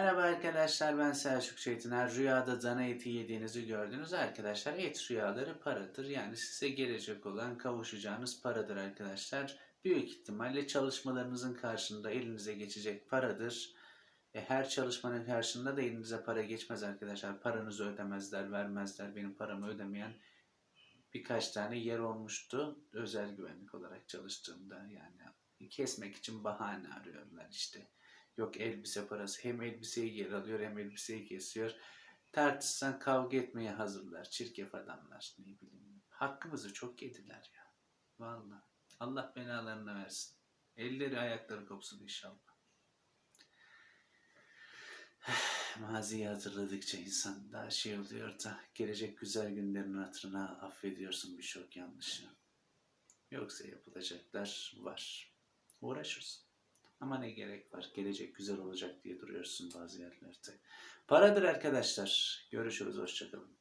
Merhaba arkadaşlar ben Selçuk Çetiner. Rüyada dana eti yediğinizi gördünüz arkadaşlar. Et rüyaları paradır. Yani size gelecek olan kavuşacağınız paradır arkadaşlar. Büyük ihtimalle çalışmalarınızın karşında elinize geçecek paradır. E, her çalışmanın karşında da elinize para geçmez arkadaşlar. Paranızı ödemezler, vermezler. Benim paramı ödemeyen birkaç tane yer olmuştu. Özel güvenlik olarak çalıştığımda yani kesmek için bahane arıyorlar işte. Yok elbise parası. Hem elbiseyi yer alıyor hem elbiseyi kesiyor. Tartışsan kavga etmeye hazırlar. Çirkef adamlar ne bileyim. Hakkımızı çok yediler ya. Vallahi. Allah benalarını versin. Elleri ayakları kopsun inşallah. Maziyi hatırladıkça insan daha şey oluyor da gelecek güzel günlerin hatırına affediyorsun birçok yanlışı. Yoksa yapılacaklar var. Uğraşırsın. Ama ne gerek var? Gelecek güzel olacak diye duruyorsun bazı yerlerde. Paradır arkadaşlar. Görüşürüz. Hoşçakalın.